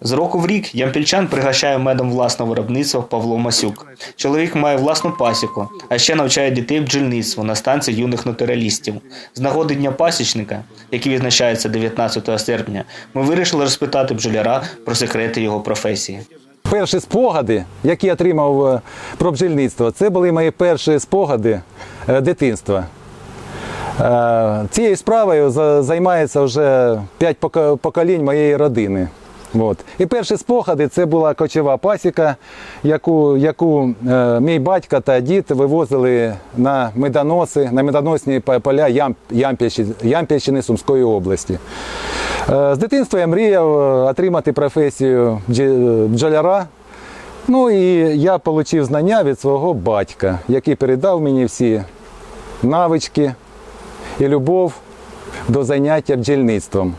З року в рік ямпільчан пригощає медом власного виробництва Павло Масюк. Чоловік має власну пасіку, а ще навчає дітей бджільництву на станції юних натуралістів. З нагоди Дня пасічника, який відзначається 19 серпня, ми вирішили розпитати бджоляра про секрети його професії. Перші спогади, які я отримав е, про бджільництво, це були мої перші спогади е, дитинства. Е, Цією справою за- займається вже п'ять поколінь моєї родини. От. І перші спогади це була кочова пасіка, яку, яку е, мій батько та дід вивозили на медоноси, на медоносні поля Ям, Сумської області. Е, З дитинства я мріяв е, отримати професію бджоляра. Ну і я отримав знання від свого батька, який передав мені всі навички і любов до заняття бджільництвом.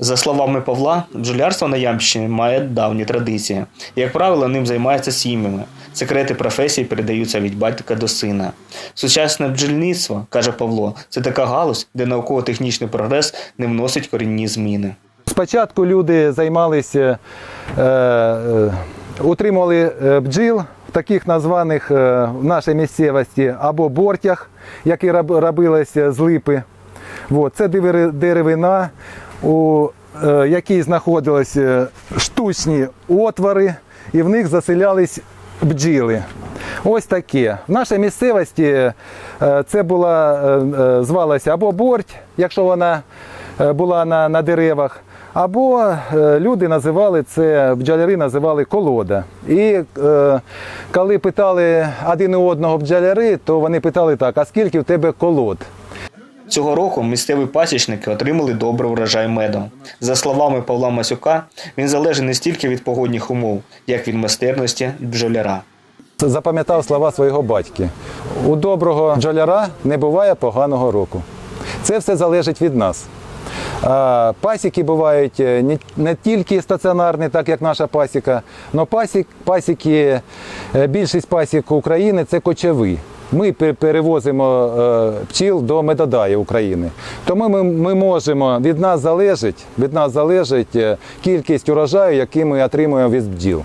За словами Павла, бджолярство на Ямщині має давні традиції. Як правило, ним займаються сім'ями. Секрети професії передаються від батька до сина. Сучасне бджільництво, каже Павло, це така галузь, де науково-технічний прогрес не вносить корінні зміни. Спочатку люди займалися, е, е, утримували е, бджіл в таких названих е, в нашій місцевості або бортях, які роб- робилися з липи. Це деревина, у е, якій знаходилися штучні отвори, і в них заселялись бджіли. Ось таке. В нашій місцевості е, це була, е, звалася або борть, якщо вона була на, на деревах, або люди називали це, бджоляри називали колода. І е, коли питали один у одного бджоляри, то вони питали так: а скільки в тебе колод? Цього року місцеві пасічники отримали добрий врожай меду. За словами Павла Масюка, він залежить не стільки від погодних умов, як від майстерності бджоляра. Запам'ятав слова свого батька. У доброго бджоляра не буває поганого року. Це все залежить від нас. Пасіки бувають е, не, не тільки стаціонарні, так як наша пасіка, але пасік, пасіки, е, більшість пасік України це кочові. Ми перевозимо е, пчіл до медодаю України. Тому ми, ми можемо, від нас залежить, від нас залежить е, кількість урожаю, який ми отримуємо від бджіл.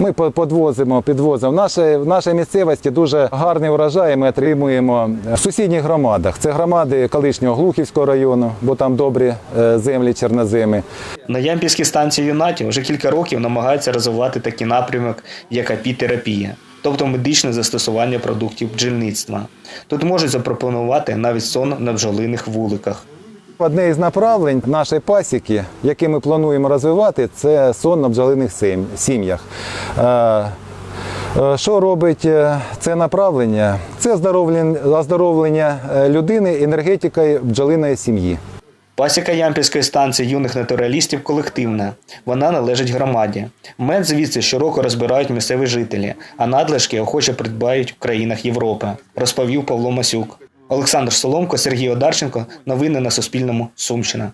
Ми по- подвозимо, підвозимо. В нашій, в нашій місцевості дуже гарний урожай ми отримуємо в сусідніх громадах. Це громади колишнього Глухівського району, бо там добрі е, землі чорноземи. На Ямпільській станції юнатів вже кілька років намагаються розвивати такий напрямок, як апітерапія, тобто медичне застосування продуктів бджільництва. Тут можуть запропонувати навіть сон на бджолиних вуликах. Одне із направлень нашої пасіки, яке ми плануємо розвивати, це сон на бджолиних сім'ях. Е, е, Що робить е, це направлення? Це оздоровлення, людини енергетикою бджолиної сім'ї. Пасіка Ямпільської станції юних натуралістів колективна. Вона належить громаді. Мед звідси щороку розбирають місцеві жителі, а надлишки охоче придбають в країнах Європи, розповів Павло Масюк. Олександр Соломко, Сергій Одарченко. Новини на Суспільному. Сумщина.